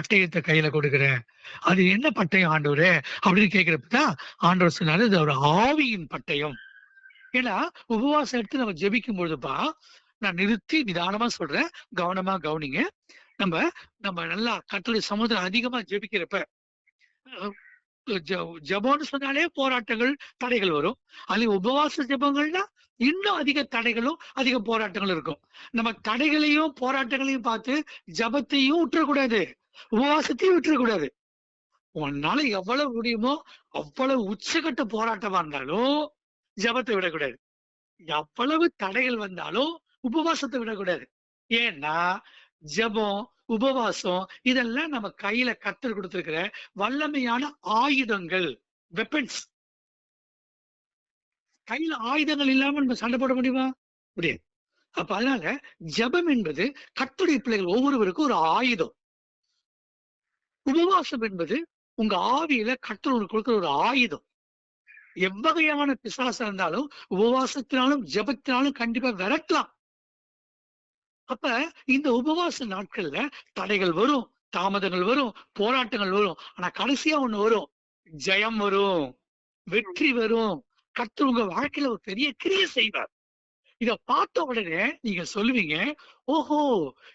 பட்டயத்தை கையில கொடுக்கிறேன். அது என்ன பட்டயம் ஆண்டவரே? அப்படின்னு கேட்கிறப்பதான் ஆண்டவர் சொன்னாரு இது ஒரு ஆவியின் பட்டயம். ஏன்னா உபவாசம் எடுத்து நம்ம ஜெபிக்கும் பொழுதுப்பா நான் நிறுத்தி நிதானமா சொல்றேன் கவனமா கவனிங்க. நம்ம நம்ம நல்லா கர்த்தருடைய சமுதிரம் அதிகமா ஜெபிக்கிறப்ப அஹ், ஜெபம்னு சொன்னாலே போராட்டங்கள் தடைகள் வரும். அது உபவாச ஜெபங்கள்னா இன்னும் அதிக தடைகளும் அதிக போராட்டங்களும் இருக்கும். நம்ம தடைகளையும் போராட்டங்களையும் பார்த்து ஜபத்தையும் விட்டுறக்கூடாது. உபவாசத்தையும் விட்டுறக்கூடாது உன்னால எவ்வளவு முடியுமோ அவ்வளவு உச்சகட்ட போராட்டமா இருந்தாலும் ஜபத்தை விடக்கூடாது எவ்வளவு தடைகள் வந்தாலும் உபவாசத்தை விடக்கூடாது ஏன்னா ஜெபம் உபவாசம் இதெல்லாம் நம்ம கையில கத்தர் கொடுத்திருக்கிற வல்லமையான ஆயுதங்கள் வெப்பன்ஸ் கையில ஆயுதங்கள் இல்லாம நம்ம சண்டை போட முடியுமா? முடியாது. அப்ப அதனால ஜெபம் என்பது கத்துடைய பிள்ளைகள் ஒவ்வொருவருக்கும் ஒரு ஆயுதம். உபவாசம் என்பது உங்க ஆவியில கர்த்தர் கொடுக்கிற ஒரு ஆயுதம். எவ்வகையான பிசாசம் இருந்தாலும் உபவாசத்தினாலும் ஜெபத்தினாலும் கண்டிப்பா விரட்டலாம். அப்ப இந்த உபவாச நாட்கள்ல தடைகள் வரும் தாமதங்கள் வரும் போராட்டங்கள் வரும். ஆனா கடைசியா ஒண்ணு வரும். ஜெயம் வரும் வெற்றி வரும். கத்து உங்க வாழ்க்கையில ஒரு பெரிய கிரியை செய்வார். இத பார்த்த உடனே நீங்க சொல்லுவீங்க ஓஹோ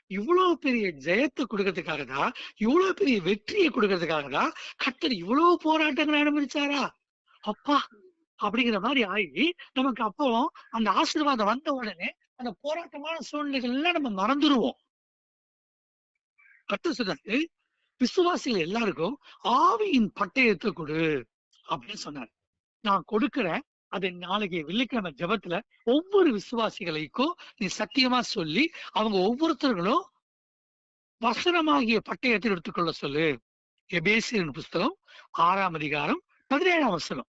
இவ்வளவு பெரிய ஜெயத்தை கொடுக்கறதுக்காக தான் இவ்வளவு பெரிய வெற்றியை கொடுக்கறதுக்காக தான் கத்தர் இவ்வளவு போராட்டங்களை அனுமதிச்சாரா? அப்பா! அப்படிங்கிற மாதிரி ஆகி நமக்கு அப்போ அந்த ஆசீர்வாதம் வந்த உடனே அந்த போராட்டமான சூழ்நிலைகள் எல்லாம் நம்ம மறந்துடுவோம் கத்து சொன்னாரு விசுவாசிகள் எல்லாருக்கும் ஆவியின் பட்டயத்தை கொடு அப்படின்னு சொன்னார். நான் கொடுக்கிறேன் அதை நாளைக்கு வெள்ளிக்கிழமை ஜெபத்துல ஒவ்வொரு விசுவாசிகளுக்கும் நீ சத்தியமா சொல்லி அவங்க ஒவ்வொருத்தர்களும் வசனமாகிய பட்டயத்தை எடுத்துக்கொள்ள சொல்லு. எபேசியன் புஸ்தகம் ஆறாம் அதிகாரம் பதினேழாம் வசனம்.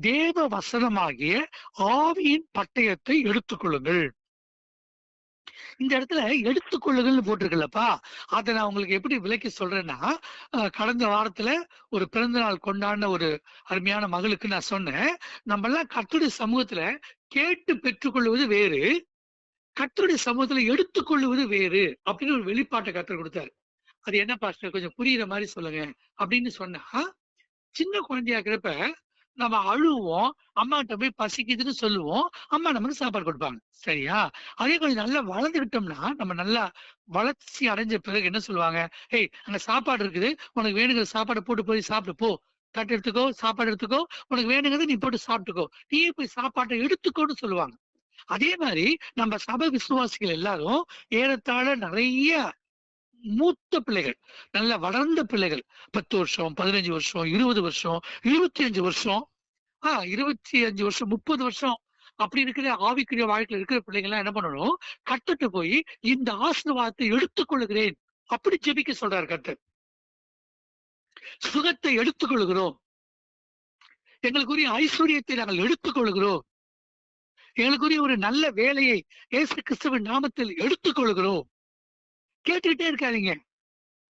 தேவ வசனமாகிய ஆவியின் பட்டயத்தை எடுத்துக்கொள்ளுங்கள். இந்த இடத்துல எடுத்துக்கொள்ளுங்கள்னு போட்டிருக்குல்லப்பா. அதை நான் உங்களுக்கு எப்படி விளக்கி சொல்றேன்னா கடந்த வாரத்துல ஒரு பிறந்த நாள் கொண்டாடின ஒரு அருமையான மகளுக்கு நான் சொன்னேன். நம்ம எல்லாம் கத்துடைய சமூகத்துல கேட்டு பெற்றுக்கொள்வது வேறு கர்த்தருடைய சமூகத்துல எடுத்துக்கொள்வது வேறு அப்படின்னு ஒரு வெளிப்பாட்டை கற்றுக் கொடுத்தாரு. அது என்ன பாஸ்டர்? கொஞ்சம் புரியுற மாதிரி சொல்லுங்க அப்படின்னு சொன்னா சின்ன குழந்தையா இருக்கிறப்ப நம்ம அழுவோம் அம்மாட்ட போய் பசிக்குதுன்னு சொல்லுவோம் அம்மா நமக்கு சாப்பாடு கொடுப்பாங்க. சரியா? அதே கொஞ்சம் நல்லா வளர்ந்துக்கிட்டோம்னா நம்ம நல்லா வளர்ச்சி அடைஞ்ச பிறகு என்ன சொல்லுவாங்க? ஏய் அங்க சாப்பாடு இருக்குது. உனக்கு வேணுங்கிற சாப்பாடு போட்டு போய் சாப்பிட்டு போ. தட்டு எடுத்துக்கோ சாப்பாடு எடுத்துக்கோ. உனக்கு வேணுங்கிறது நீ போட்டு சாப்பிட்டுக்கோ. நீயே போய் சாப்பாட்டை எடுத்துக்கோன்னு சொல்லுவாங்க. அதே மாதிரி நம்ம சபை விசுவாசிகள் எல்லாரும் ஏறத்தாழ நிறைய மூத்த பிள்ளைகள் நல்ல வளர்ந்த பிள்ளைகள் பத்து வருஷம் பதினஞ்சு வருஷம் இருபது வருஷம் இருபத்தி அஞ்சு வருஷம். ஆஹ் இருபத்தி அஞ்சு வருஷம் முப்பது வருஷம். அப்படி இருக்கிற ஆவிக்குரிய வாழ்க்கையில் இருக்கிற பிள்ளைங்க எல்லாம் என்ன பண்ணணும்? கத்துட்டு போய் இந்த ஆசீர்வாதத்தை எடுத்துக்கொள்கிறேன். அப்படி ஜெபிக்க சொல்றாரு கர்த்தர். சுகத்தை எடுத்துக்கொள்கிறோம். எங்களுக்குரிய ஐஸ்வர்யத்தை நாங்கள் எடுத்துக்கொள்கிறோம். எங்களுக்குரிய ஒரு நல்ல வேலையை இயேசு கிறிஸ்துவின் நாமத்தில் எடுத்துக்கொள்கிறோம். கேட்டுக்கிட்டே இருக்காதீங்க.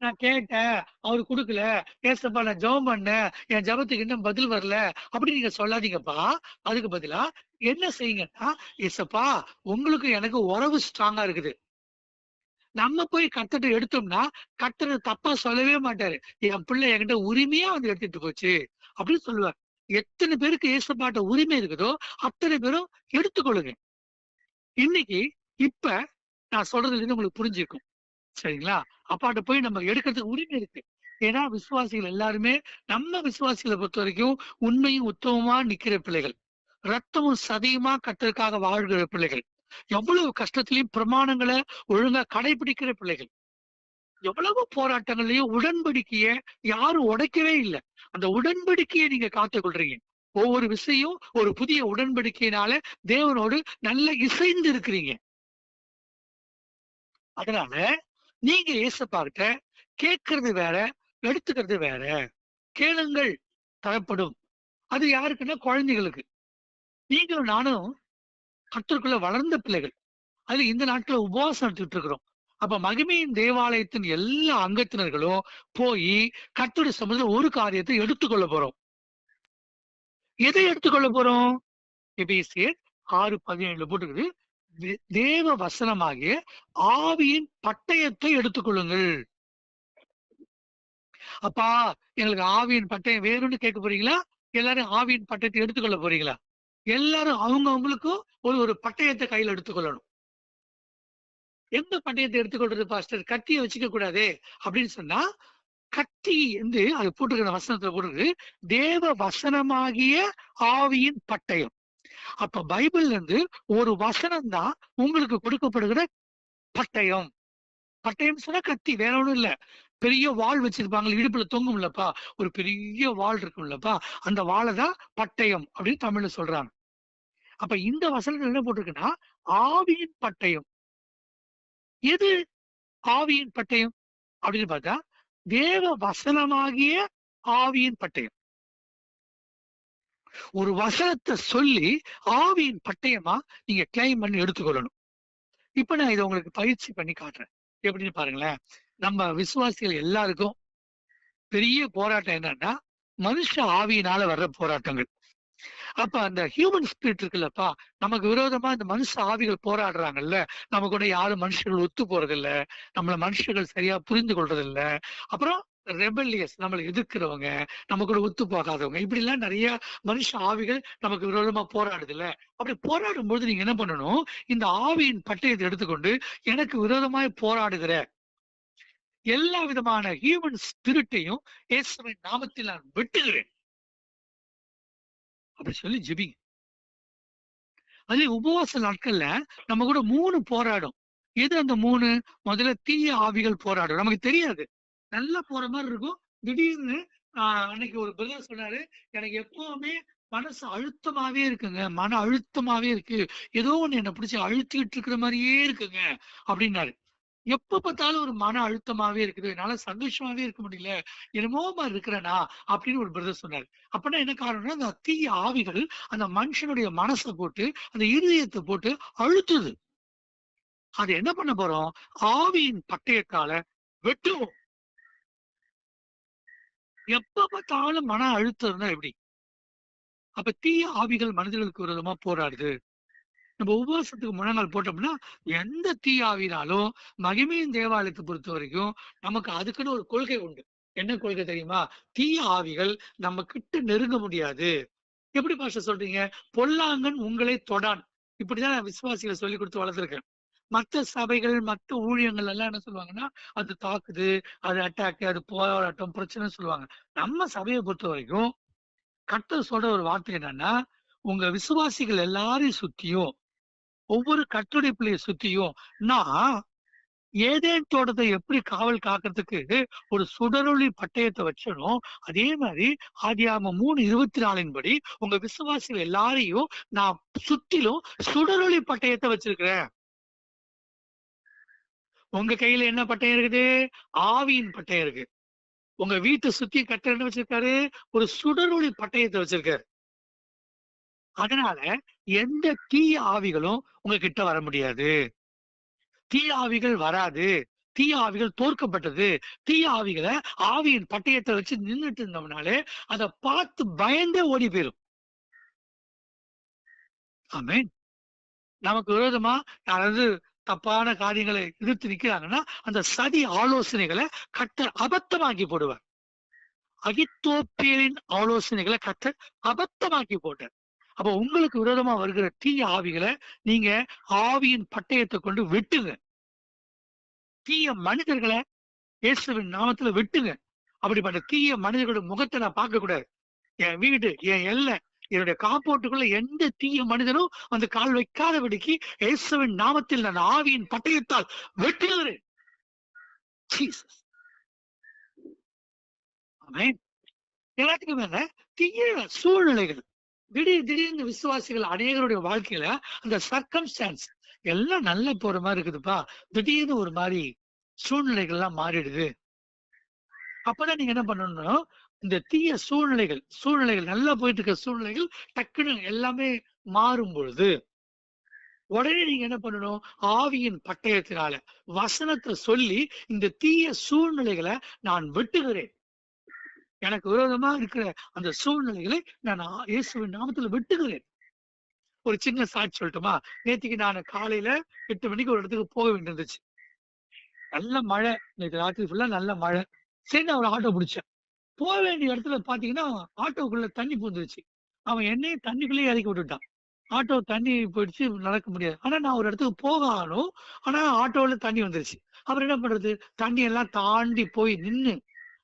நான் கேட்டேன் அவரு கொடுக்கல. ஏசப்பா நான் ஜெபம் பண்ணேன் என் ஜெபத்துக்கு இன்னும் பதில் வரல அப்படி நீங்க சொல்லாதீங்கப்பா. அதுக்கு பதிலா என்ன செய்யுங்கன்னா ஏசப்பா உங்களுக்கு எனக்கு உறவு ஸ்ட்ராங்கா இருக்குது. நம்ம போய் கத்தட்ட எடுத்தோம்னா கத்தனை தப்பா சொல்லவே மாட்டாரு. என் பிள்ளை என்கிட்ட உரிமையா வந்து எடுத்துட்டு போச்சு அப்படின்னு சொல்லுவார். எத்தனை பேருக்கு ஏசப்பாட்ட உரிமை இருக்குதோ அத்தனை பேரும் எடுத்துக்கொள்ளுங்க. இன்னைக்கு இப்ப நான் சொல்றதுல இருந்து உங்களுக்கு புரிஞ்சுக்கும் சரிங்களா? அப்பாட்ட போய் நம்ம எடுக்கிறதுக்கு உரிமை இருக்கு. ஏன்னா விசுவாசிகள் எல்லாருமே நம்ம விசுவாசிகளை பொறுத்த வரைக்கும் உண்மையும் உத்தமமா நிக்கிற பிள்ளைகள். ரத்தமும் சதையுமா கத்தருக்காக வாழ்கிற பிள்ளைகள். எவ்வளவு கஷ்டத்திலையும் பிரமாணங்களை ஒழுங்கா கடைபிடிக்கிற பிள்ளைகள். எவ்வளவு போராட்டங்கள்லயும் உடன்படிக்கைய யாரும் உடைக்கவே இல்லை. அந்த உடன்படிக்கையை நீங்க காத்து கொள்றீங்க ஒவ்வொரு விஷயம் ஒரு புதிய உடன்படிக்கையினால தேவனோடு நல்ல இசைந்து இருக்கிறீங்க. அதனால நீங்க ஏசப்பாகிட்ட கேட்கறது வேற எடுத்துக்கிறது வேற. கேளுங்கள் தரப்படும். அது யாருக்குன்னா குழந்தைகளுக்கு. நீங்களும் நானும் கத்தருக்குள்ள வளர்ந்த பிள்ளைகள். அது இந்த நாட்டுல உபவாசம் எடுத்துட்டு இருக்கிறோம். அப்ப மகிமையின் தேவாலயத்தின் எல்லா அங்கத்தினர்களும் போய் கர்த்தருடைய சம்பந்தம் ஒரு காரியத்தை எடுத்துக்கொள்ள போறோம். எதை எடுத்துக்கொள்ள போறோம்? எபேசியர் ஆறு பதினேழுல போட்டுக்குது தேவ வசனமாகிய ஆவியின் பட்டயத்தை எடுத்துக்கொள்ளுங்கள். அப்பா எங்களுக்கு ஆவியின் பட்டயம் வேணும்னு கேட்க போறீங்களா? எல்லாரும் ஆவியின் பட்டயத்தை எடுத்துக்கொள்ள போறீங்களா? எல்லாரும் அவங்க அவங்களுக்கும் ஒரு ஒரு பட்டயத்தை கையில எடுத்துக்கொள்ளணும். எந்த பட்டயத்தை எடுத்துக்கொள்றது பாஸ்டர்? கத்தியை வச்சுக்க கூடாதே அப்படின்னு சொன்னா கத்தி வந்து அது போட்டுக்கிற வசனத்துல போட்டுருக்கு. தேவ வசனமாகிய ஆவியின் பட்டயம். அப்ப பைபிள்ல இருந்து ஒரு வசனம் தான் உங்களுக்கு கொடுக்கப்படுகிற பட்டயம். பட்டயம் சொன்னா கத்தி வேற ஒண்ணும் இல்ல. பெரிய வாள் வச்சிருப்பாங்க இடுப்புல தொங்கும்லப்பா. ஒரு பெரிய வாள் இருக்கும்லப்பா. அந்த வாழை தான் பட்டயம் அப்படின்னு தமிழ்ல சொல்றாங்க. அப்ப இந்த வசனத்துல என்ன போட்டிருக்குன்னா ஆவியின் பட்டயம். எது? ஆவியின் பட்டயம் அப்படின்னு பார்த்தா தேவ வசனமாகிய ஆவியின் பட்டயம். ஒரு வசனத்தை சொல்லி ஆவியின் பட்டயமா நீங்க கிளைம் பண்ணி எடுத்துக்கொள்ளணும். இப்ப நான் இதை உங்களுக்கு பயிற்சி பண்ணி காட்டுறேன். எப்படின்னு பாருங்களேன். நம்ம விசுவாசிகள் எல்லாருக்கும் பெரிய போராட்டம் என்னன்னா மனுஷ ஆவியினால வர்ற போராட்டங்கள். அப்ப அந்த ஹியூமன் ஸ்பிரிட் இருக்குல்லப்பா நமக்கு விரோதமா இந்த மனுஷ ஆவிகள் போராடுறாங்கல்ல நம்ம கூட யாரும் மனுஷர்கள் ஒத்து போறது இல்ல நம்மள மனுஷர்கள் சரியா புரிந்து கொள்றது இல்ல அப்புறம் ரெபல்லியஸ் நம்மளை எதிர்க்கிறவங்க நம்ம கூட ஒத்து போகாதவங்க. இப்படி எல்லாம் நிறைய மனுஷ ஆவிகள் நமக்கு விரோதமா போராடுது இல்ல அப்படி போராடும் பொழுது நீங்க என்ன பண்ணணும்? இந்த ஆவியின் பட்டயத்தை எடுத்துக்கொண்டு எனக்கு விரோதமாய் போராடுகிற எல்லா விதமான ஹியூமன் ஸ்பிரிட்டையும் இயேசுவின் நாமத்தில் நான் வெட்டுகிறேன். அப்படி சொல்லி ஜெபிங்க. அதே உபவாச நாட்கள்ல நம்ம கூட மூணு போராடும். எது அந்த மூணு? முதல்ல தீய ஆவிகள் போராடும். நமக்கு தெரியாது. நல்லா போற மாதிரி இருக்கும். திடீர்னு அன்னைக்கு ஒரு பிரதர் சொன்னாரு எனக்கு எப்பவுமே மனசு அழுத்தமாவே இருக்குங்க. மன அழுத்தமாவே இருக்கு. ஏதோ ஒண்ணு என்னை பிடிச்சி அழுத்திட்டு இருக்கிற மாதிரியே இருக்குங்க. அப்படின்னாரு. எப்ப பார்த்தாலும் ஒரு மன அழுத்தமாவே இருக்குது. என்னால சந்தோஷமாவே இருக்க முடியல. என்னமோ மாதிரி இருக்கிறேனா? அப்படின்னு ஒரு பிரதர் சொன்னார். அப்படின்னா என்ன காரணம்னா அந்த தீய ஆவிகள் அந்த மனுஷனுடைய மனசை போட்டு அந்த இருதயத்தை போட்டு அழுத்துது. அது என்ன பண்ண போறோம்? ஆவியின் பட்டயத்தால வெட்டுவோம். எப்ப பார்த்தாலும் மன அழுத்தம்னா எப்படி? அப்ப தீய ஆவிகள் மனிதர்களுக்கு விரோதமா போராடுது. நம்ம உபவாசத்துக்கு முழங்கால் போட்டோம்னா எந்த தீய ஆவினாலும் மகிமையின் தேவாலயத்தை பொறுத்த வரைக்கும் நமக்கு அதுக்குன்னு ஒரு கொள்கை உண்டு. என்ன கொள்கை தெரியுமா? தீய ஆவிகள் நம்ம கிட்ட நெருங்க முடியாது. எப்படி பாஷ சொல்றீங்க? பொல்லாங்கன் உங்களை தொடான். இப்படிதான் நான் விசுவாசிகளை சொல்லி கொடுத்து வளர்த்துருக்கேன். மத்த சபைகள் மத்த ஊழியங்கள் எல்லாம் என்ன சொல்லுவாங்கன்னா அது தாக்குது அது அட்டாக் அது போராட்டம் பிரச்சனை சொல்லுவாங்க. நம்ம சபையை பொறுத்த வரைக்கும் கர்த்தர் சொல்ற ஒரு வார்த்தை என்னன்னா உங்க விசுவாசிகள் எல்லாரையும் சுத்தியும் ஒவ்வொரு கட்டுரை பிள்ளைய சுத்தியும் நான் ஏதேன் தோட்டத்தை எப்படி காவல் காக்கிறதுக்கு ஒரு சுடரொளி பட்டயத்தை வச்சனும் அதே மாதிரி ஆதியாம மூணு இருபத்தி நாலின் படி உங்க விசுவாசிகள் எல்லாரையும் நான் சுத்திலும் சுடரொளி பட்டயத்தை வச்சிருக்கிறேன். உங்க கையில என்ன பட்டயம் இருக்குது? ஆவியின் பட்டயம் இருக்கு. உங்க வீட்டை சுத்தி கட்ட என்ன வச்சிருக்காரு. ஒரு சுடரொளி பட்டயத்தை வச்சிருக்காரு. அதனால எந்த தீய ஆவிகளும் உங்க கிட்ட வர முடியாது. தீய ஆவிகள் வராது. தீய ஆவிகள் தோற்கப்பட்டது. தீய ஆவிகளை ஆவியின் பட்டயத்தை வச்சு நின்றுட்டு இருந்தோம்னாலே அதை பார்த்து பயந்தே ஓடி போயிரும். ஆமென். நமக்கு விரோதமா யாராவது தப்பான காரியங்களை எதிர்த்து நிக்கிறாங்கன்னா அந்த சதி ஆலோசனைகளை கத்தர் அபத்தமாக்கி போடுவார். அகித்தோப்பியரின் ஆலோசனைகளை கத்தர் அபத்தமாக்கி போட்டார். அப்ப உங்களுக்கு விரோதமா வருகிற தீய ஆவிகளை நீங்க ஆவியின் பட்டயத்தை கொண்டு வெட்டுங்க. தீய மனிதர்களை இயேசுவின் நாமத்துல வெட்டுங்க. அப்படிப்பட்ட தீய மனிதர்களோட முகத்தை நான் பார்க்க கூடாது என் வீடு என் எல்லை என்னுடைய காப்போட்டுக்குள்ள எந்த தீய மனிதனும் வந்து கால் வைக்காதபடிக்கு இயேசுவின் நாமத்தில் நான் ஆவியின் பட்டயத்தால் வெட்டுகிறேன் எல்லாத்துக்கும் மேல தீய சூழ்நிலைகள் திடீர் திடீர்னு விசுவாசிகள் அநேகருடைய வாழ்க்கையில அந்த சர்க்கம்ஸ்டான்ஸ் எல்லாம் நல்ல போற மாதிரி இருக்குதுப்பா. திடீர்னு ஒரு மாதிரி சூழ்நிலைகள் எல்லாம் மாறிடுது. அப்பதான் நீங்க என்ன பண்ணணும்? இந்த தீய சூழ்நிலைகள் சூழ்நிலைகள் நல்லா போயிட்டு இருக்க சூழ்நிலைகள் டக்குன்னு எல்லாமே மாறும் பொழுது உடனே நீங்க என்ன பண்ணணும்? ஆவியின் பட்டயத்தினால வசனத்தை சொல்லி இந்த தீய சூழ்நிலைகளை நான் வெட்டுகிறேன். எனக்கு விரோதமா இருக்கிற அந்த சூழ்நிலைகளை நான் இயேசுவின் நாமத்துல வெட்டுகிறேன். ஒரு சின்ன சாட்சி சொல்லட்டுமா? நேத்திக்கு நான் காலையில எட்டு மணிக்கு ஒரு இடத்துக்கு போக வேண்டியிருந்துச்சு. நல்ல மழை. நேற்று ராத்திரி ஃபுல்லா நல்ல மழை. சரி நான் ஒரு ஆட்டோ பிடிச்சேன். போக வேண்டிய இடத்துல பாத்தீங்கன்னா ஆட்டோக்குள்ள தண்ணி பூந்துருச்சு அவன் என்னையும் தண்ணிக்குள்ளேயே இறக்கி விட்டுட்டான். ஆட்டோ தண்ணி போயிடுச்சு நடக்க முடியாது. ஆனா நான் ஒரு இடத்துக்கு போகணும் ஆனா ஆட்டோல தண்ணி வந்துருச்சு. அப்புறம் என்ன பண்றது? தண்ணி எல்லாம் தாண்டி போய் நின்னு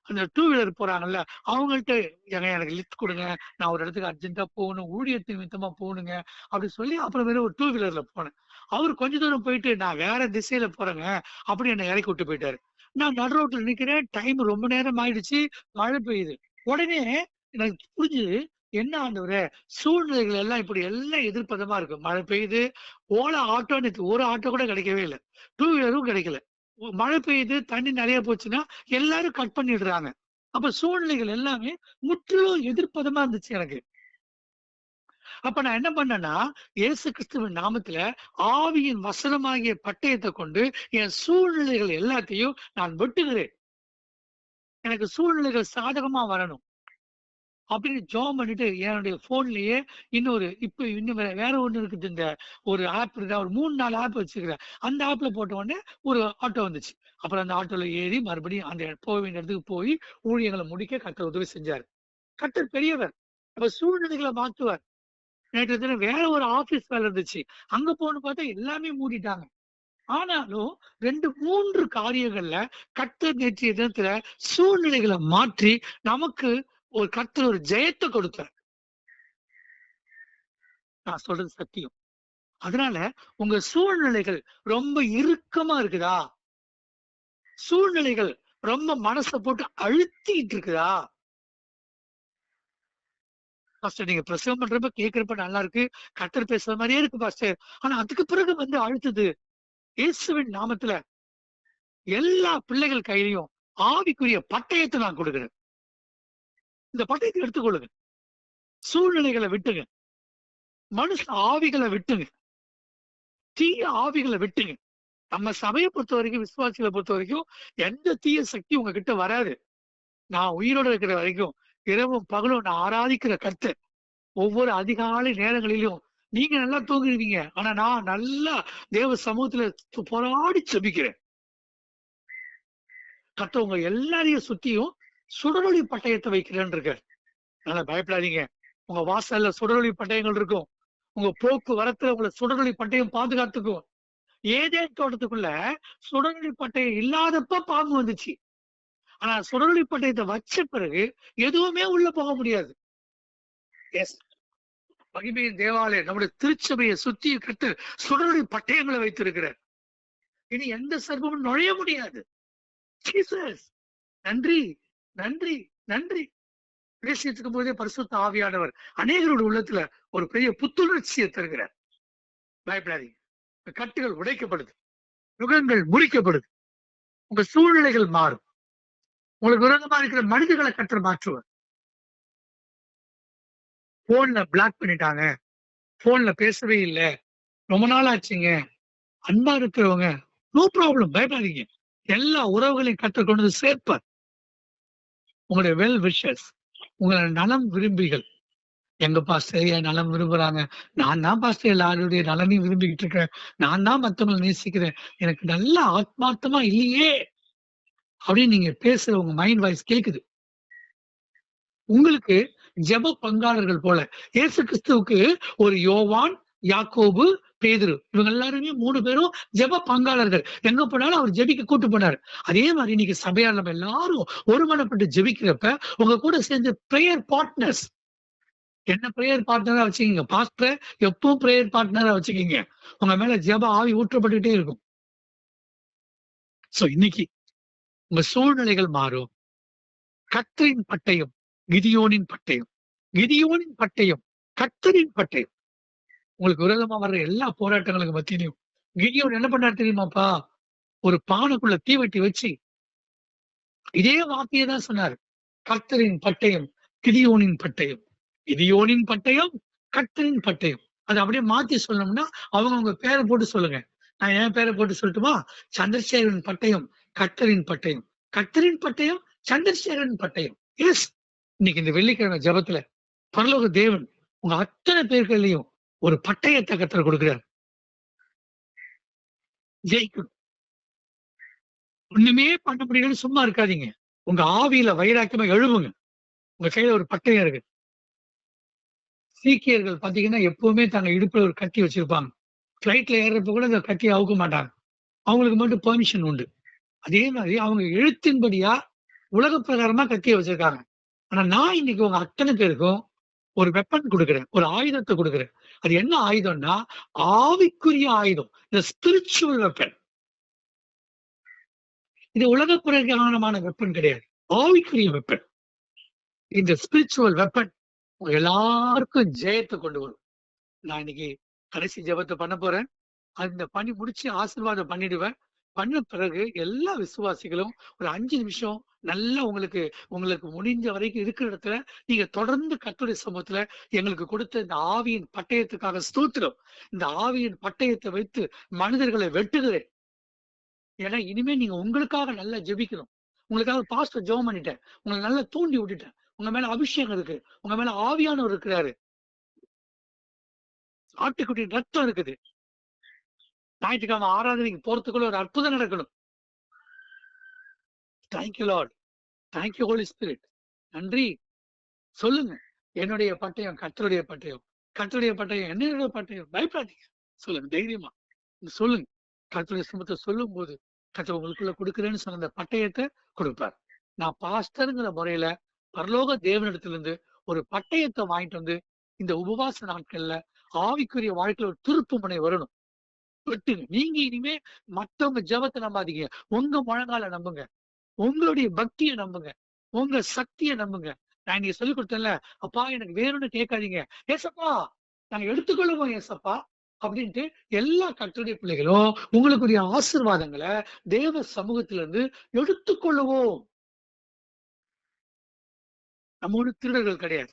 அந்த டூ வீலர் போறாங்கல்ல அவங்கள்ட்ட எங்க எனக்கு லிஃப்ட் கொடுங்க. நான் ஒரு இடத்துக்கு அர்ஜென்ட்டா போகணும். ஊழியத்து நிமித்தமா போகணுங்க. அப்படி சொல்லி அப்புறமேல ஒரு டூ வீலர்ல போனேன். அவர் கொஞ்ச தூரம் போயிட்டு நான் வேற திசையில போறேங்க. அப்படி என்னை இறக்கி விட்டு போயிட்டாரு. நான் நடு ரோட்ல நிக்கிறேன். டைம் ரொம்ப நேரம் ஆயிடுச்சு. மழை பெய்யுது. உடனே எனக்கு புரிஞ்சுது. என்ன ஆண்டவரே? சூழ்நிலைகள் எல்லாம் இப்படி எல்லாம் எதிர்ப்பதமா இருக்கு. மழை பெய்யுது. ஓலா ஆட்டோ நேற்று ஒரு ஆட்டோ கூட கிடைக்கவே இல்லை. டூ வீலரும் கிடைக்கல. மழை பெய்யுது. தண்ணி நிறைய போச்சுன்னா எல்லாரும் கட் பண்ணிடுறாங்க. அப்ப சூழ்நிலைகள் எல்லாமே முற்றிலும் எதிர்ப்பதமா இருந்துச்சு எனக்கு. அப்ப நான் என்ன பண்ணேன்னா இயேசு கிறிஸ்துவின் நாமத்துல ஆவியின் வசனமாகிய பட்டயத்தை கொண்டு என் சூழ்நிலைகள் எல்லாத்தையும் நான் வெட்டுகிறேன். எனக்கு சூழ்நிலைகள் சாதகமா வரணும். அப்படின்னு ஜாம் பண்ணிட்டு என்னுடைய போன்லயே இன்னொரு இப்ப இன்னும் வேற ஒண்ணு இருக்குது. இந்த ஒரு ஆப் இருக்கா ஒரு மூணு நாலு ஆப் வச்சுக்கிறேன் அந்த ஆப்ல போட்ட உடனே ஒரு ஆட்டோ வந்துச்சு. அப்புறம் அந்த ஆட்டோல ஏறி மறுபடியும் அந்த போக வேண்டிய இடத்துக்கு போய் ஊழியங்களை முடிக்க கட்டர் உதவி செஞ்சாரு. கட்டர் பெரியவர். அப்ப சூழ்நிலைகளை மாற்றுவார். நேற்று தினம் வேற ஒரு ஆபீஸ் வேலை இருந்துச்சு. அங்க போன்னு பார்த்தா எல்லாமே மூடிட்டாங்க. ஆனாலும் ரெண்டு மூன்று காரியங்கள்ல கர்த்தர் நேற்றைய தினத்துல சூழ்நிலைகளை மாற்றி நமக்கு ஒரு கர்த்தர் ஒரு ஜெயத்தை கொடுத்தார். நான் சொல்றது சத்தியம். அதனால உங்க சூழ்நிலைகள் ரொம்ப இறுக்கமா இருக்குதா? சூழ்நிலைகள் ரொம்ப மனசை போட்டு அழுத்திட்டு இருக்குதா? பாஸ்டர் நீங்க பிரசவம் பண்றப்ப கேக்குறப்ப நல்லா இருக்கு கத்தர் பேசுற மாதிரியே இருக்கு பாஸ்டர் ஆனா அதுக்கு பிறகு வந்து அழுத்தது. இயேசுவின் நாமத்துல எல்லா பிள்ளைகள் கையிலையும் ஆவிக்குரிய பட்டயத்தை நான் கொடுக்குறேன். இந்த பட்டயத்தை எடுத்துக்கொள்ளுங்க. சூழ்நிலைகளை விட்டுங்க. மனுஷ ஆவிகளை விட்டுங்க. தீய ஆவிகளை விட்டுங்க. நம்ம சபையை பொறுத்த வரைக்கும் விசுவாசிகளை பொறுத்த வரைக்கும் எந்த தீய சக்தி உங்ககிட்ட வராது. நான் உயிரோட இருக்கிற வரைக்கும் இரவும் பகலும் நான் ஆராதிக்கிற கர்த்தர். ஒவ்வொரு அதிகாலை நேரங்களிலும் நீங்க நல்லா தூங்குவீங்க. ஆனா நான் நல்லா தேவ சமூகத்துல போராடி செபிக்கிறேன் கத்தவங்க உங்க எல்லாரையும் சுத்தியும் சுடரொளி பட்டயத்தை வைக்கிறேன்னு இருக்க அதனால பயப்படாதீங்க. உங்க வாசல்ல சுடரொளி பட்டயங்கள் இருக்கும். உங்க போக்குவரத்துல உங்களை சுடரொளி பட்டயம் பாதுகாத்துக்கும். ஏதே தோட்டத்துக்குள்ள சுடரொளி பட்டயம் இல்லாதப்ப பாம்பு வந்துச்சு. ஆனா சுடரொளி பட்டயத்தை வச்ச பிறகு எதுவுமே உள்ள போக முடியாது. எஸ் மகிமையின் தேவாலயம் நம்முடைய திருச்சபையை சுத்தி கட்டு சுடரொளி பட்டயங்களை வைத்திருக்கிறார். இனி எந்த சர்வமும் நுழைய முடியாது. நன்றி. நன்றி. நன்றி. பேசிட்டு இருக்கும் போதே பரிசுத்த ஆவியானவர் அநேகருடைய உள்ளத்துல ஒரு பெரிய புத்துணர்ச்சியை தருகிறார். பயப்படாதீங்க. கட்டுகள் உடைக்கப்படுது. நுகங்கள் முறிக்கப்படுது. உங்க சூழ்நிலைகள் மாறும். உங்களுக்கு விரோதமா இருக்கிற மனிதர்களை கற்று மாற்றுவர். போன்ல பிளாக் பண்ணிட்டாங்க. போன்ல பேசவே இல்லை. ரொம்ப நாள் ஆச்சுங்க. அன்பா இருக்கிறவங்க நோ ப்ராப்ளம் பயப்படாதீங்க. எல்லா உறவுகளையும் கற்றுக் கொண்டு சேர்ப்பார். உங்களுடைய வெல் விஷஸ் உங்களை நலம் விரும்பிகள் எங்க பாஸ்டர் என் நலம் விரும்புறாங்க? நான் தான் பாஸ்டர் எல்லாருடைய நலனையும் விரும்பிக்கிட்டு இருக்கேன் நான் தான் மத்தவங்களை நேசிக்கிறேன். எனக்கு நல்ல ஆத்மார்த்தமா இல்லையே. அப்படின்னு நீங்க பேசுற உங்க மைண்ட் வாய்ஸ் கேக்குது. உங்களுக்கு ஜெப பங்காளர்கள் போல இயேசு கிறிஸ்துவுக்கு ஒரு யோவான் யாக்கோபு பேதுரு இவங்க எல்லாருமே மூணு பேரும் ஜெப பங்காளர்கள். எங்க போனாலும் அவர் ஜெபிக்க கூட்டு போனாரு. அதே மாதிரி இன்னைக்கு சபையார் நம்ம எல்லாரும் ஒருமனப்பட்டு ஜெபிக்கிறப்ப உங்க கூட சேர்ந்து பிரேயர் பார்ட்னர்ஸ் என்ன பிரேயர் பார்ட்னரா வச்சுக்கீங்க? பாஸ்டர் எப்பவும் பிரேயர் பார்ட்னரா வச்சுக்கீங்க. உங்க மேல ஜெப ஆவி ஊற்றப்பட்டுகிட்டே இருக்கும். சோ இன்னைக்கு உங்க சூழ்நிலைகள் மாறும். கத்தரின் பட்டயம் கிதியோனின் பட்டயம். கிதியோனின் பட்டயம் கத்தரின் பட்டயம். உங்களுக்கு விரோதமா வர்ற எல்லா போராட்டங்களுக்கு மத்தியிலையும் கிதியோன் என்ன பண்ணாரு தெரியுமாப்பா? ஒரு பானைக்குள்ள தீவெட்டி வச்சு இதே வார்த்தையை தான் சொன்னார். கர்த்தரின் பட்டயம் கிதியோனின் பட்டயம். கிதியோனின் பட்டயம் கர்த்தரின் பட்டயம். அதை அப்படியே மாத்தி சொல்லணும்னா அவங்க உங்க பேரை போட்டு சொல்லுங்க. நான் என் பேரை போட்டு சொல்லட்டுமா? சந்திரசேகரன் பட்டயம் கர்த்தரின் பட்டயம். கர்த்தரின் பட்டயம் சந்திரசேகரன் பட்டயம். எஸ் இன்னைக்கு இந்த வெள்ளிக்கிழமை ஜெபத்துல பரலோக தேவன் உங்க அத்தனை பேர்களையும் ஒரு பட்டயத்தை கத்தர் கொடுக்கிறார். ஜெயிக்கணும். ஒண்ணுமே பண்ண முடியலன்னு சும்மா இருக்காதீங்க. உங்க ஆவியில வைராக்கியமா எழுவுங்க உங்க கையில ஒரு பட்டயம் இருக்கு. சீக்கியர்கள் பாத்தீங்கன்னா எப்பவுமே தாங்க இடுப்புல ஒரு கட்டி வச்சிருப்பாங்க. பிளைட்ல ஏறுறப்ப கூட இந்த கட்டி அவுக்க மாட்டாங்க. அவங்களுக்கு மட்டும் பெர்மிஷன் உண்டு. அதே மாதிரி அவங்க எழுத்தின்படியா உலக பிரகாரமா கத்தியை வச்சிருக்காங்க. ஆனா நான் இன்னைக்கு உங்க அத்தனை பேருக்கும் ஒரு வெப்பன் கொடுக்குறேன் ஒரு ஆயுதத்தை கொடுக்குறேன். அது என்ன ஆயுதம்னா ஆவிக்குரிய ஆயுதம் இந்த ஸ்பிரிச்சுவல் வெப்பன் இது உலக பிரகாரமான வெப்பன் கிடையாது ஆவிக்குரிய வெப்பன் இந்த ஸ்பிரிச்சுவல் வெப்பன் எல்லாருக்கும் ஜெயத்தை கொண்டு வரும். நான் இன்னைக்கு கடைசி ஜெபத்தை பண்ண போறேன். அந்த பண்ணி முடிச்சு ஆசீர்வாதம் பண்ணிடுவேன். பண்ண பிறகு எல்லா விசுவாசிகளும் ஒரு அஞ்சு நிமிஷம் நல்லா உங்களுக்கு உங்களுக்கு முடிஞ்ச வரைக்கும் இருக்கிற இடத்துல நீங்க தொடர்ந்து கத்துடைய சமூகத்துல எங்களுக்கு கொடுத்த இந்த ஆவியின் பட்டயத்துக்காக ஸ்தோத்திரம். இந்த ஆவியின் பட்டயத்தை வைத்து மனிதர்களை வெட்டுகிறேன். ஏன்னா இனிமே நீங்க உங்களுக்காக நல்லா ஜெபிக்கணும். உங்களுக்காக பாஸ்டர் ஜெபம் பண்ணிட்டேன். உங்களை நல்லா தூண்டி விட்டுட்டேன். உங்க மேல அபிஷேகம் இருக்கு. உங்க மேல ஆவியானவர் இருக்கிறாரு. ஆட்டுக்குட்டி ரத்தம் இருக்குது. ஞாயிற்றுக்கிழமை ஆராதனைக்கு போறதுக்குள்ள ஒரு அற்புதம் நடக்கணும். Thank you Lord thank you holy spirit நன்றி. சொல்லுங்க. என்னுடைய பட்டயம் கத்தருடைய பட்டயம். கத்தருடைய பட்டயம் என்னுடைய பட்டயம். பயப்படாதீங்க. சொல்லுங்க தைரியமா. நீங்க சொல்லுங்க. கத்தருடைய சுமத்தை சொல்லும் போது கத்தர் உங்களுக்குள்ள கொடுக்குறேன்னு சொன்ன அந்த பட்டயத்தை கொடுப்பார். நான் பாஸ்டருங்கிற முறையில பரலோக தேவனிடத்திலிருந்து ஒரு பட்டயத்தை வாங்கிட்டு வந்து இந்த உபவாச நாட்கள்ல ஆவிக்குரிய வாழ்க்கையில ஒரு திருப்பு முனை வரணும். வெட்டுங்க நீங்க இனிமே மத்தவங்க ஜெபத்தை நம்பாதீங்க. உங்க முழங்கால நம்புங்க. உங்களுடைய பக்தியை நம்புங்க. உங்க சக்தியை நம்புங்க. நான் நீங்க சொல்லி கொடுத்தேன்ல அப்பா எனக்கு வேணும்னு கேட்காதீங்க. ஏசப்பா நாங்க எடுத்துக்கொள்ளுவோம் ஏசப்பா அப்படின்ட்டு எல்லா கட்டுரை பிள்ளைகளும் உங்களுக்குரிய ஆசிர்வாதங்களை தேவ சமூகத்திலிருந்து இருந்து எடுத்துக்கொள்ளுவோம். நம்ம ஒரு திருடர்கள் கிடையாது.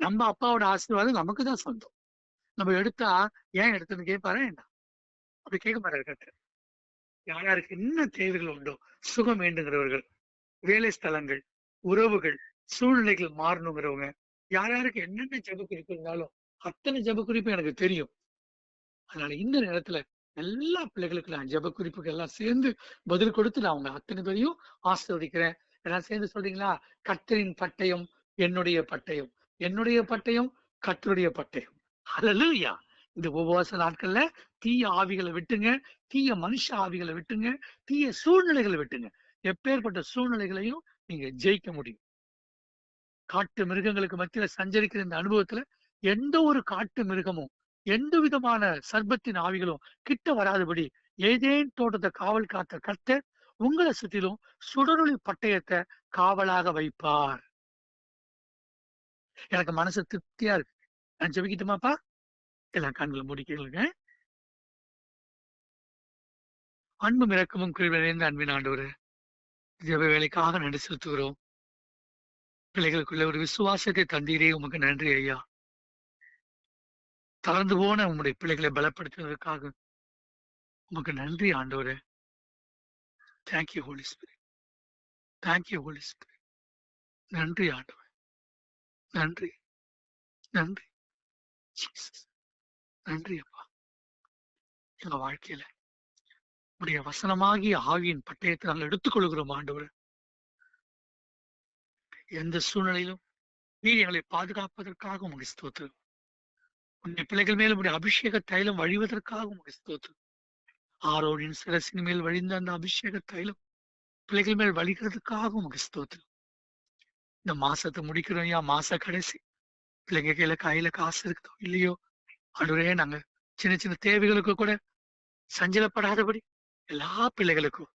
நம்ம அப்பாவோட ஆசீர்வாதம் நமக்கு தான் சொந்தம். நம்ம எடுத்தா ஏன் எடுத்துன்னு கேட்பாரு என்ன அப்படி கேட்க மாட்டாரு யார் யாருக்கு என்ன தேவைகள் உண்டோ சுகம் வேண்டுங்கிறவர்கள் வேலை ஸ்தலங்கள் உறவுகள் சூழ்நிலைகள் மாறணுங்கிறவங்க யார் யாருக்கு என்னென்ன ஜெப குறிப்பு இருந்தாலும் அத்தனை ஜெப குறிப்பு எனக்கு தெரியும். அதனால இந்த நேரத்துல எல்லா பிள்ளைகளுக்கு நான் ஜெப குறிப்புகள் எல்லாம் சேர்ந்து பதில் கொடுத்து நான் அவங்க அத்தனை பேரையும் ஆசிர்வதிக்கிறேன். எல்லாம் சேர்ந்து சொல்றீங்களா? கத்தரின் பட்டயம் என்னுடைய பட்டயம் என்னுடைய பட்டயம் கத்தருடைய பட்டயம். அதுலயா இந்த உபவாச நாட்கள்ல தீய ஆவிகளை விட்டுங்க தீய மனுஷ ஆவிகளை விட்டுங்க தீய சூழ்நிலைகளை விட்டுங்க. எப்பேற்பட்ட சூழ்நிலைகளையும் நீங்க ஜெயிக்க முடியும். காட்டு மிருகங்களுக்கு மத்தியில சஞ்சரிக்கிற இந்த அனுபவத்துல எந்த ஒரு காட்டு மிருகமும் எந்த விதமான சர்பத்தின் ஆவிகளும் கிட்ட வராதபடி ஏதேன் தோட்டத்தை காவல் காத்த கர்த்தர் உங்களை சுற்றிலும் சுடரொளி பட்டயத்தை காவலாக வைப்பார். எனக்கு மனசு திருப்தியா இருக்கு. நான் ஜெபிக்கட்டுமாப்பா? எல்லாம் கண்களை முடிக்கலுங்க அன்பும் இறக்கமும் கிருபையிலிருந்து அன்பின் ஆண்டவர் ஜப வேலைக்காக நன்றி செலுத்துகிறோம். பிள்ளைகளுக்குள்ள ஒரு விசுவாசத்தை தந்தீரே உமக்கு நன்றி ஐயா. தளர்ந்து போன உங்களுடைய பிள்ளைகளை பலப்படுத்துவதற்காக உமக்கு நன்றி ஆண்டவரே. Thank you holy spirit thank you holy spirit நன்றி ஆண்டவர். நன்றி. நன்றி. ஜீசஸ் நன்றி அப்பா எங்க வாழ்க்கையில உடைய வசனமாகிய ஆவியின் பட்டயத்தை நாங்கள் எடுத்துக்கொள்கிறோம் ஆண்டவர். எந்த சூழ்நிலையிலும் நீர் எங்களை பாதுகாப்பதற்காக உங்களுடைய ஸ்தோத்திரம். உன்னுடைய பிள்ளைகள் மேலும் உடைய அபிஷேக தைலம் வழிவதற்காக உங்களுடைய ஸ்தோத்திரம். ஆரோனின் சிரசின் மேல் வழிந்த அந்த அபிஷேக தைலம் பிள்ளைகள் மேல் வழிகிறதுக்காக உங்களுடைய ஸ்தோத்திரம். இந்த மாசத்தை முடிக்கிறோம் ஐயா மாச கடைசி. பிள்ளைங்க கையில கையில காசு இருக்குதோ இல்லையோ அன்றுவரே நாங்க சின்ன சின்ன தேவைகளுக்கு கூட சஞ்சலப்படாதபடி எல்லா பிள்ளைகளுக்கும்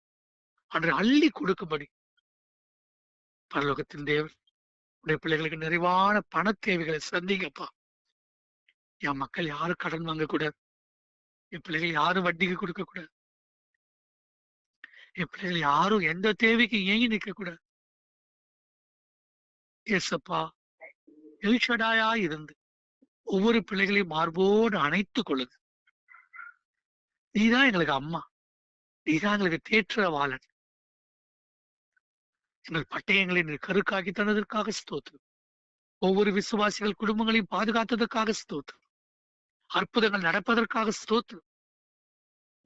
அன்று அள்ளி கொடுக்கும்படி. பரலோகத்தின் தேவன் உடைய பிள்ளைகளுக்கு நிறைவான பண தேவைகளை சந்திங்கப்பா. என் மக்கள் யாரும் கடன் வாங்கக்கூடாது. என் பிள்ளைகள் யாரும் வட்டிக்கு கொடுக்க கூடாது என் பிள்ளைகள் யாரும் எந்த தேவைக்கு ஏங்கி நிற்க கூடாது ஏசப்பா எழுச்சடாயா இருந்து ஒவ்வொரு பிள்ளைகளையும் மார்போடு அணைத்துக் கொள்ளுது நீதான் எங்களுக்கு அம்மா. நீதான் எங்களுக்கு தேற்றவாளன். எங்கள் பட்டயங்களை நீர் கருக்காக்கி தந்ததற்காக ஸ்தோத்திரம். ஒவ்வொரு விசுவாசிகள் குடும்பங்களையும் பாதுகாத்ததற்காக ஸ்தோத்திரம். அற்புதங்கள் நடப்பதற்காக ஸ்தோத்திரம்.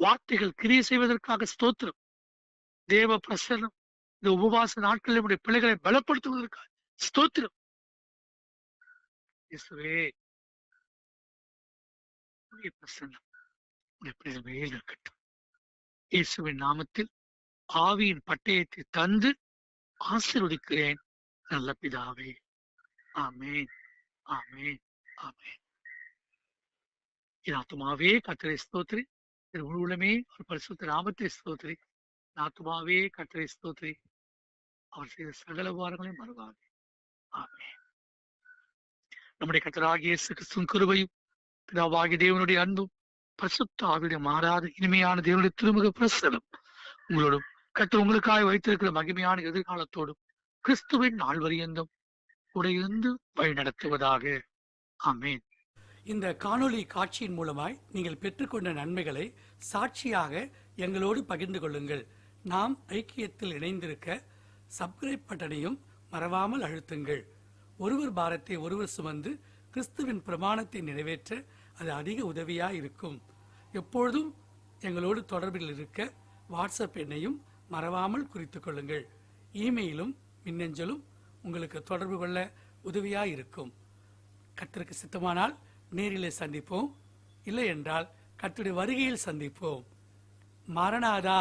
வார்த்தைகள் கிரிய செய்வதற்காக ஸ்தோத்திரம். தேவ பிரசனம் இந்த உபவாச நாட்களில் நம்முடைய பிள்ளைகளை பலப்படுத்துவதற்காக ஸ்தோத்திரம். இயேசுவே. உம்முடைய பிரசன்னம் உம்முடைய மேல் இருக்கட்டும். இயேசுவின் நாமத்தில் ஆவியின் பட்டயத்தை தந்து ஆசிர்வதிக்கிறேன். நல்ல பிதாவே. ஆமேன். ஆமேன். ஆமேன். என் ஆத்துமாவே கத்திரை ஸ்தோத்ரி என் உள்ளமே ஒரு பரிசுத்த நாமத்தை ஸ்தோத்ரி என் ஆத்துமாவே கத்திரை ஸ்தோத்ரி அவர் செய்த சகல வாரங்களையும் மறவாதே. ஆமென். நம்முடைய கத்தராகிய இயேசு கிறிஸ்துவின் கிருபையும் பிதாவாகிய தேவனுடைய அன்பும் பரிசுத்த ஆவியுடைய மாறாத. இனிமையான தேவனுடைய திருமுக பிரசனம் உங்களோடும் கற்று உங்களுக்காக வைத்திருக்கிற மகிமையான எதிர்காலத்தோடும் கிறிஸ்துவின் நாள் வரியந்தும் கூட இருந்து வழி நடத்துவதாக ஆமென். இந்த காணொளி காட்சியின் மூலமாய் நீங்கள் பெற்றுக்கொண்ட நன்மைகளை சாட்சியாக எங்களோடு பகிர்ந்து கொள்ளுங்கள். நாம் ஐக்கியத்தில் இணைந்திருக்க சப்ஸ்கிரைப் பட்டனையும் மறவாமல் அழுத்துங்கள். ஒருவர் பாரத்தை ஒருவர் சுமந்து கிறிஸ்துவின் பிரமாணத்தை நிறைவேற்ற அது அதிக உதவியாக இருக்கும் எப்பொழுதும் எங்களோடு தொடர்பில் இருக்க வாட்ஸ்அப் எண்ணையும் மறவாமல் குறித்து கொள்ளுங்கள். இமெயிலும் மின்னஞ்சலும் உங்களுக்கு தொடர்பு கொள்ள உதவியாக இருக்கும் கத்திற்கு சித்தமானால் நேரிலே சந்திப்போம். இல்லை என்றால் கத்துடைய வருகையில் சந்திப்போம். மரணாதா!